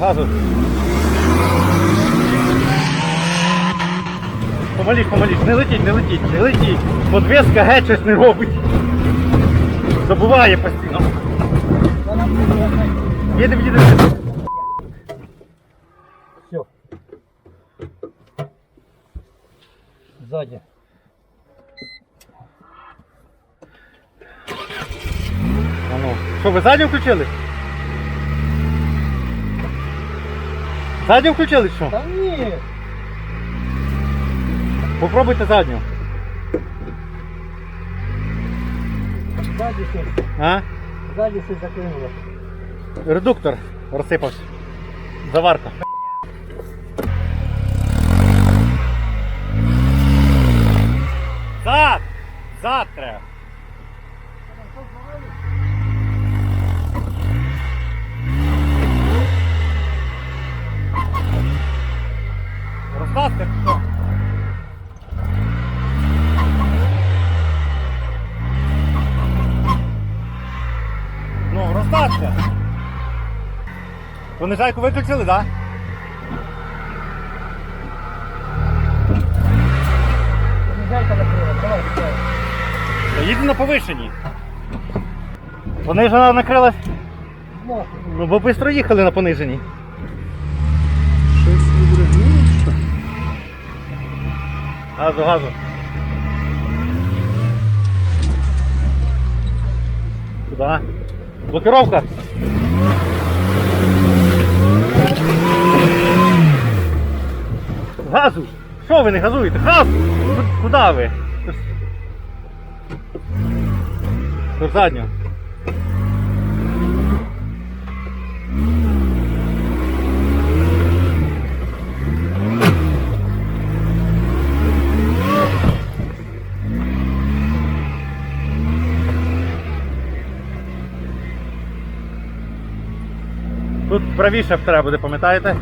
Газу. Помаліть, помаліть, не летіть, не летіть, не летіть. Подвеска геть щось не робить. Забуває постійно. Їдемо, їдемо. Все. Ззаді. Що, ви задню включили? Задню включили чи що? Та ні. Попробуйте задню. Ззаді щось, А? ззаді щось закинуло. Редуктор розсипався. Заварка. Зад! Зад треба. Понижайку виключили, так? Да? Понижайка накрила, давай, давай. Їдемо на повишенні. Понижена накрилась. Ну, бо швидко їхали на пониженні. щось відрегнуло. Газу, газу. Куда? Блокировка. Газу! Що ви не газуєте? Газу! Ку- Куди ви? До заднього. Тут правіше треба буде, пам'ятаєте?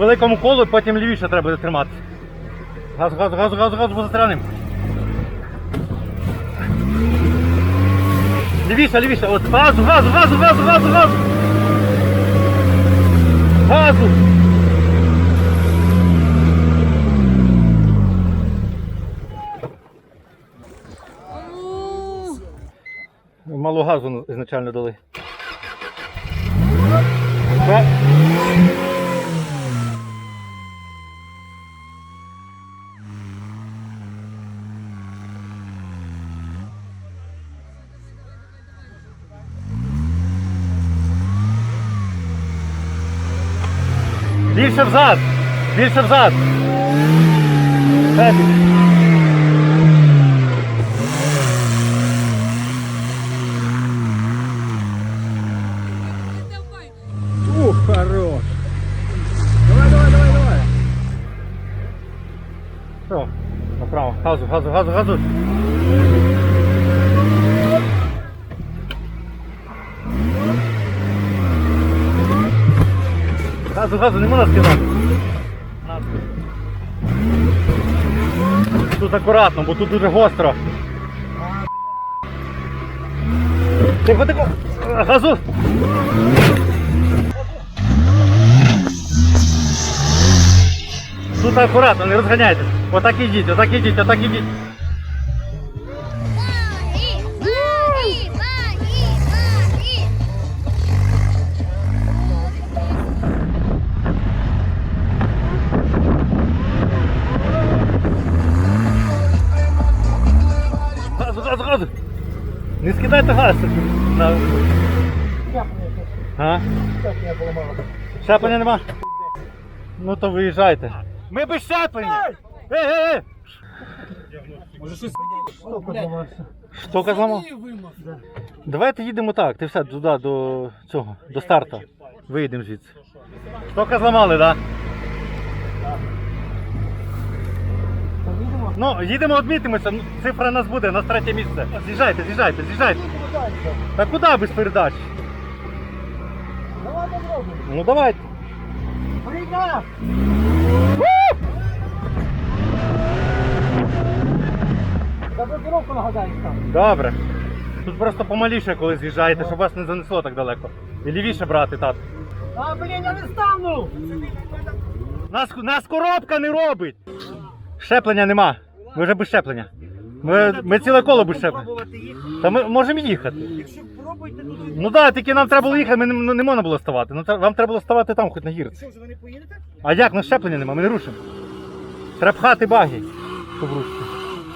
Великому колу потім лівіше треба буде тримати. Газ, газ, газ, газ, газ, бо застрянем. Лівіше, лівіше, от газу, газу, газу, газу, газу, газу. Газу! Мало газу ізначально дали. Більше взад! Більше взад! Ще більше. Ух, хорош. Давай, давай, давай, давай. Все, направо. Газу, газу, газу, газу. Газу, газу, не можна скидати. Тут акуратно, бо тут дуже гостро. Тихо, тихо. Газу. Тут акуратно, не розганяйтесь. Отак ідіть, отак ідіть, отак ідіть. Газу, газу. Не скидайте газ. На... А? Щеплення нема? Ну то виїжджайте. Ми без щеплення! Ей, ей, ей! Що подавався? Штока зламав? Давайте їдемо так, ти все туди, до цього, до старта. Вийдемо звідси. Штока зламали, так? Да? Ну, їдемо відмітимося, ну, цифра у нас буде, у нас третє місце. З'їжджайте, з'їжджайте, з'їжджайте. Та куди без передач? Давай попробуємо. Ну давайте. Заблокировку нагадаєш там. Добре. Тут просто помаліше, коли з'їжджаєте, щоб вас не занесло так далеко. І лівіше брати, тат. А, блін, я не стану! Нас, нас коробка не робить. Щеплення нема. Ми вже без щеплення. Ми, ми ціле коло без щеплення. Та ми можемо їхати. Якщо пробуйте тут. Ну так, тільки нам треба було їхати, ми не, ну, не можна було ставати. Ну, та- вам треба було ставати там, хоч на гірці. Що, вже ви не поїдете? А як? На щеплення нема, ми не рушимо. Треба пхати баги, щоб рушити.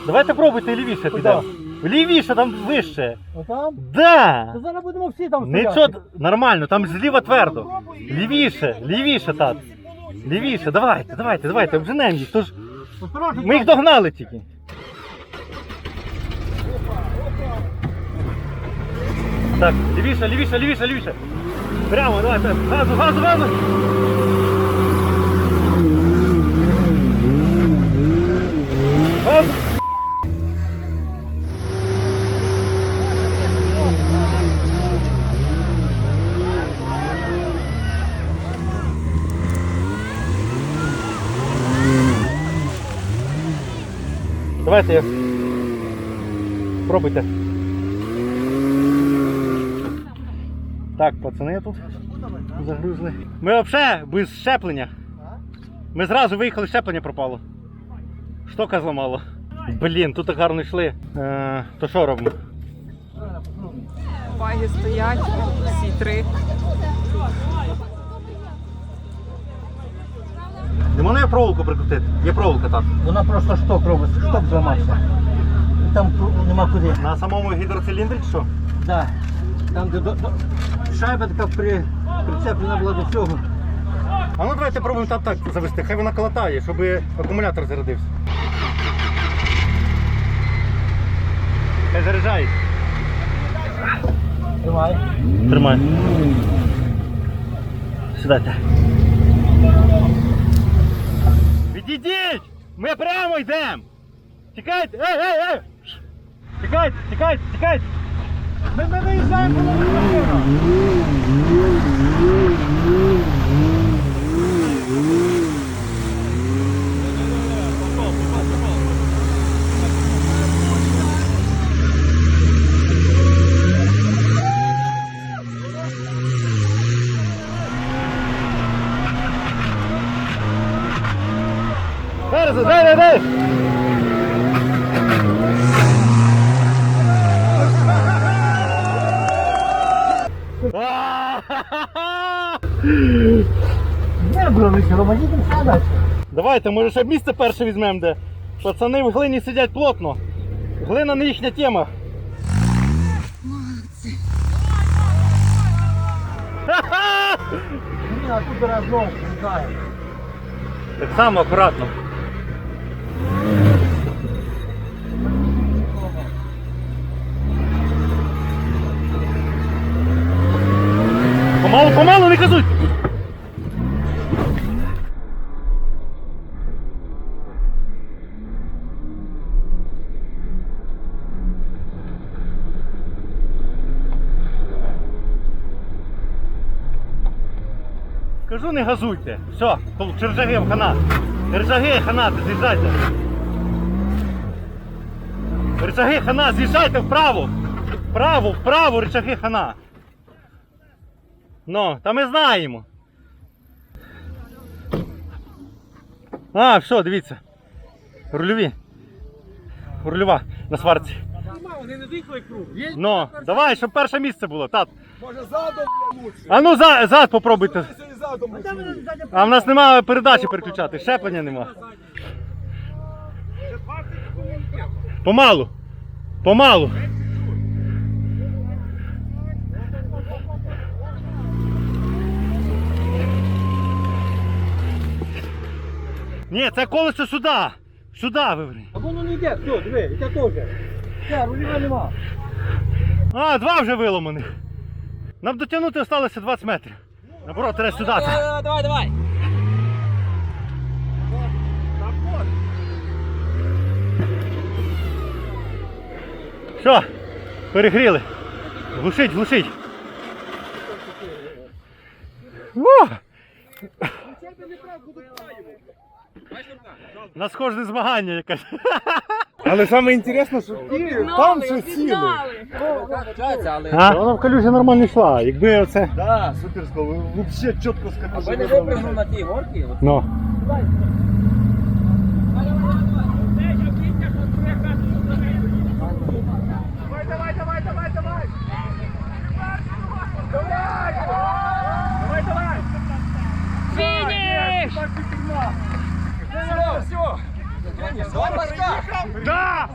Давайте пробуйте лівіше підемо. Лівіше, там вище. Отам? Да! То зараз будемо всі там Нічого, нормально, там зліва твердо. Лівіше, лівіше, тат. Лівіше, давайте, давайте, давайте, обженемо їх. Тож ми їх догнали тільки. Так, лівіше, лівіше, лівіше, лівіше. Прямо, давайте. Газу, газу, газу. Газу. Давайте я. Пробуйте. Так, пацани тут загрузли. Ми взагалі без щеплення. Ми зразу виїхали, щеплення пропало. Штока зламало. Блін, тут так гарно йшли. Е, то що робимо? Баги стоять, всі три. Не можна я проволоку прикрутити? Є проволока так. Вона просто шток робить, шток зламався. І Там кру- нема куди. На самому гідроциліндрі чи що? Да. Там, де до, до... шайба така при... прицеплена була до цього. А ну давайте пробуємо там так завести, хай вона колотає, щоб акумулятор зарядився. Хай заряджає. Тримай. Тримай. Сідайте. Відійдіть! Ми прямо йдемо! Тікайте! Ей, ей, ей! Тікайте, тікайте, тікайте! Ми, ми виїжджаємо на машина. Зараз, дай, дай, дай! Не було вечора, їдемо все. Давайте, може ще місце перше візьмемо, де пацани в глині сидять плотно. Глина не їхня тема. Ха-ха! Блін, а тут зараз знову. Так само акуратно. Помалу, помалу, не казуй! Кажу, не газуйте. Все, черджаги в хана. Рычаги, хана, з'їжджайте. Рычаги, хана, з'їжджайте вправо. Вправо, вправо, рычаги, хана. Ну, та ми знаємо. А, все, дивіться. Рульові. Рульова на сварці. Вони не виїхали круг. Ну, давай, щоб перше місце було. Тат. Може задом бля, лучше. А ну за, зад попробуйте. Це і задом лучше. А в нас немає передачі переключати, щеплення нема. Помалу. Помалу. Ні, це колесо сюди. Сюди виверни. А воно не йде, все, диви, і це теж. Все, руліва нема. А, два вже виломаних. Нам дотягнути залишилося 20 метрів. Наоборот, треба сюди. Давай, давай. Все, перегріли. Глушить, глушить. О! На схожне змагання якесь. Але саме інтересно, що ті там сіли. Вона в калюжі нормально йшла. Якби оце. Да, суперсько, ви взагалі чітко Ви не скатили. випрыгнув на тій горці? Ну. Фініш! Да!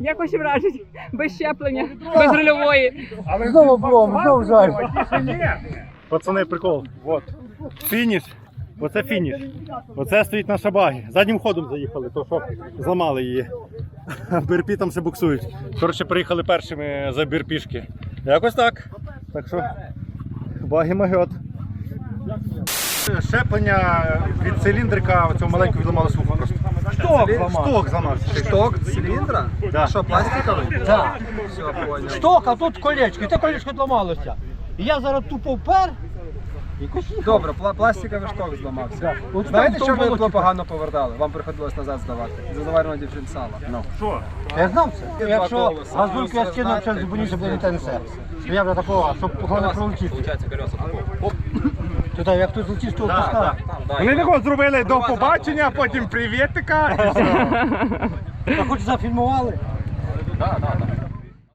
Як ваші враження? Без щеплення, без рульової. Але Знову блом, знову жаль. Пацани, прикол. Вот. Фініш. Оце фініш. Оце стоїть наша багі. Заднім ходом заїхали, то що зламали її. Бірпі там ще буксують. Коротше, приїхали першими за бірпішки. Якось так. Так що багі магіот. Щеплення від циліндрика цього маленького відламали смугу просто. Шток зламав. Шток зламався. Шток циліндра? Да. Що, пластиковий? Так. Все, понял. Шток, а тут колечко, і те колечко зламалося. І я зараз тупо впер. І косів. Добре, пла- пластиковий шток зламався. От Знаєте, там що ви було, погано повертали? Вам приходилось назад здавати. За завареного диференціала. Я знав це. Якщо колеса. газульку я скинув, Знаєте, це зупинився, буде не те несе. Я вже такого, щоб погано не пролетіти. Получається колеса такого. То так, як тут летиш, то опускає. Вони такого зробили до побачення, потім привітика. і все. Хоч зафільмували. Да, да.